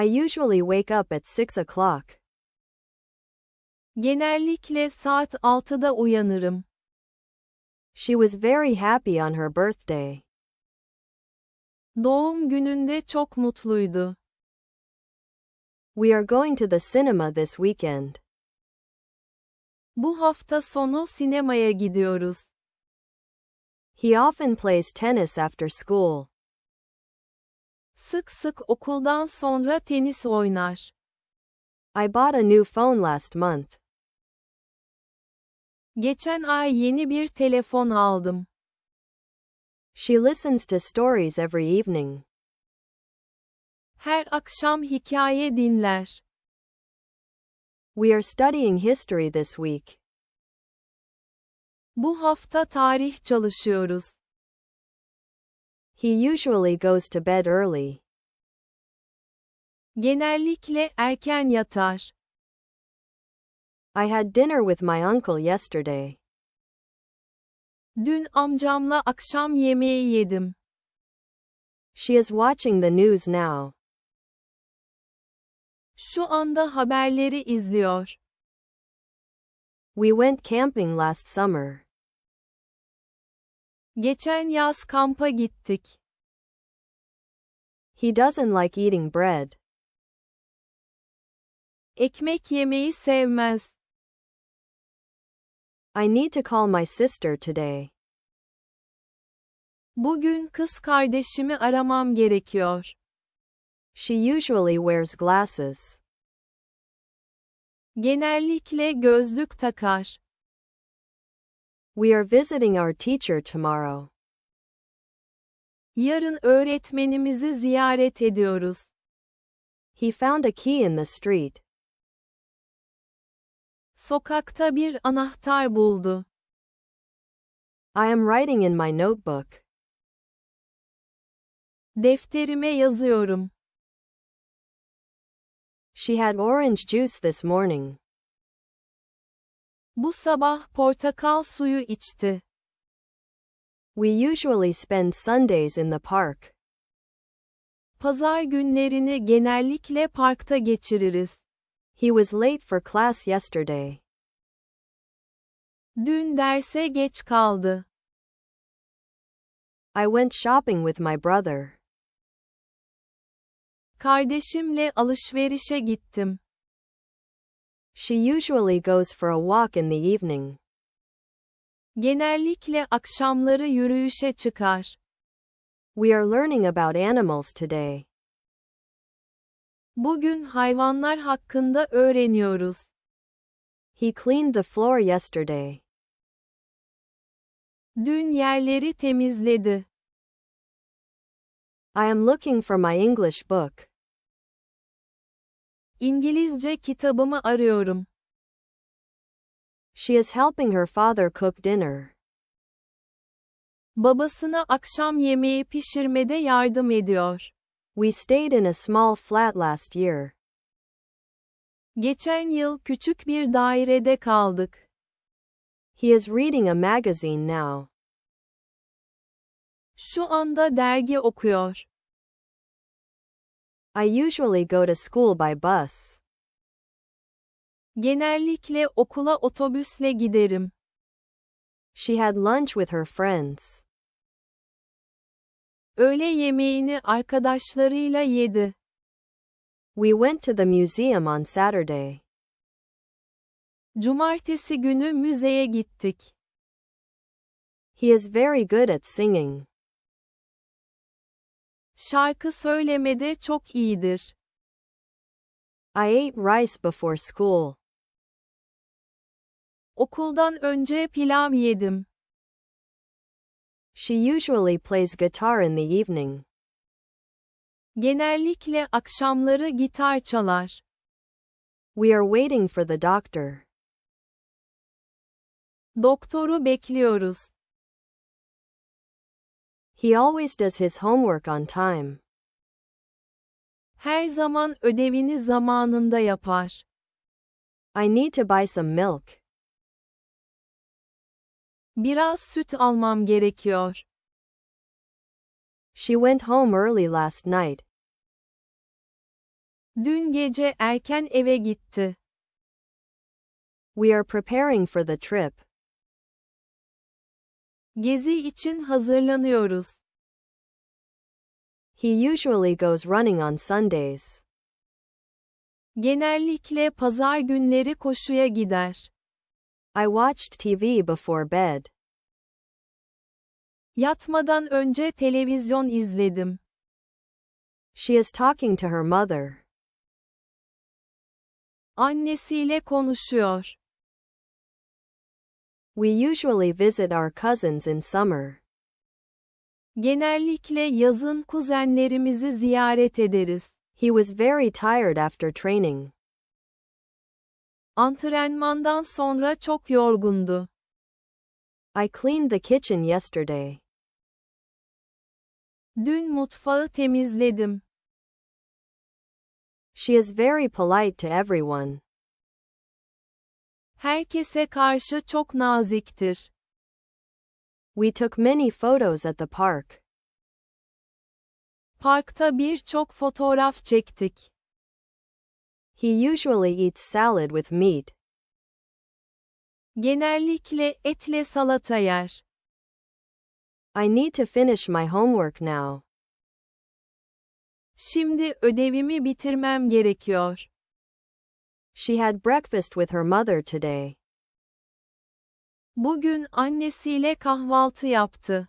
I usually wake up at 6 o'clock. Genellikle saat 6'da uyanırım. She was very happy on her birthday. Doğum gününde çok mutluydu. We are going to the cinema this weekend. Bu hafta sonu sinemaya gidiyoruz. He often plays tennis after school. Sık sık okuldan sonra tenis oynar. I bought a new phone last month. Geçen ay yeni bir telefon aldım. She listens to stories every evening. Her akşam hikaye dinler. We are studying history this week. Bu hafta tarih çalışıyoruz. He usually goes to bed early. Genellikle erken yatar. I had dinner with my uncle yesterday. Dün amcamla akşam yemeği yedim. She is watching the news now. Şu anda haberleri izliyor. We went camping last summer. Geçen yaz kampa gittik. He doesn't like eating bread. Ekmek yemeyi sevmez. I need to call my sister today. Bugün kız kardeşimi aramam gerekiyor. She usually wears glasses. Genellikle gözlük takar. We are visiting our teacher tomorrow. Yarın öğretmenimizi ziyaret ediyoruz. He found a key in the street. Sokakta bir anahtar buldu. I am writing in my notebook. Defterime yazıyorum. She had orange juice this morning. Bu sabah portakal suyu içti. We usually spend Sundays in the park. Pazar günlerini genellikle parkta geçiririz. He was late for class yesterday. Dün derse geç kaldı. I went shopping with my brother. Kardeşimle alışverişe gittim. She usually goes for a walk in the evening. Genellikle akşamları yürüyüşe çıkar. We are learning about animals today. Bugün hayvanlar hakkında öğreniyoruz. He cleaned the floor yesterday. Dün yerleri temizledi. I am looking for my English book. İngilizce kitabımı arıyorum. She is helping her father cook dinner. Babasına akşam yemeği pişirmede yardım ediyor. We stayed in a small flat last year. Geçen yıl küçük bir dairede kaldık. He is reading a magazine now. Şu anda dergi okuyor. I usually go to school by bus. Genellikle okula otobüsle giderim. She had lunch with her friends. Öğle yemeğini arkadaşlarıyla yedi. We went to the museum on Saturday. Cumartesi günü müzeye gittik. He is very good at singing. Şarkı söylemede çok iyidir. I ate rice before school. Okuldan önce pilav yedim. She usually plays guitar in the evening. Genellikle akşamları gitar çalar. We are waiting for the doctor. Doktoru bekliyoruz. He always does his homework on time. Her zaman ödevini zamanında yapar. I need to buy some milk. Biraz süt almam gerekiyor. She went home early last night. Dün gece erken eve gitti. We are preparing for the trip. Gezi için hazırlanıyoruz. He usually goes running on Sundays. Genellikle pazar günleri koşuya gider. I watched TV before bed. Yatmadan önce televizyon izledim. She is talking to her mother. Annesiyle konuşuyor. We usually visit our cousins in summer. Genellikle yazın kuzenlerimizi ziyaret ederiz. He was very tired after training. Antrenmandan sonra çok yorgundu. I cleaned the kitchen yesterday. Dün mutfağı temizledim. She is very polite to everyone. Herkese karşı çok naziktir. We took many photos at the park. Parkta birçok fotoğraf çektik. He usually eats salad with meat. Genellikle etle salata yer. I need to finish my homework now. Şimdi ödevimi bitirmem gerekiyor. She had breakfast with her mother today. Bugün annesiyle kahvaltı yaptı.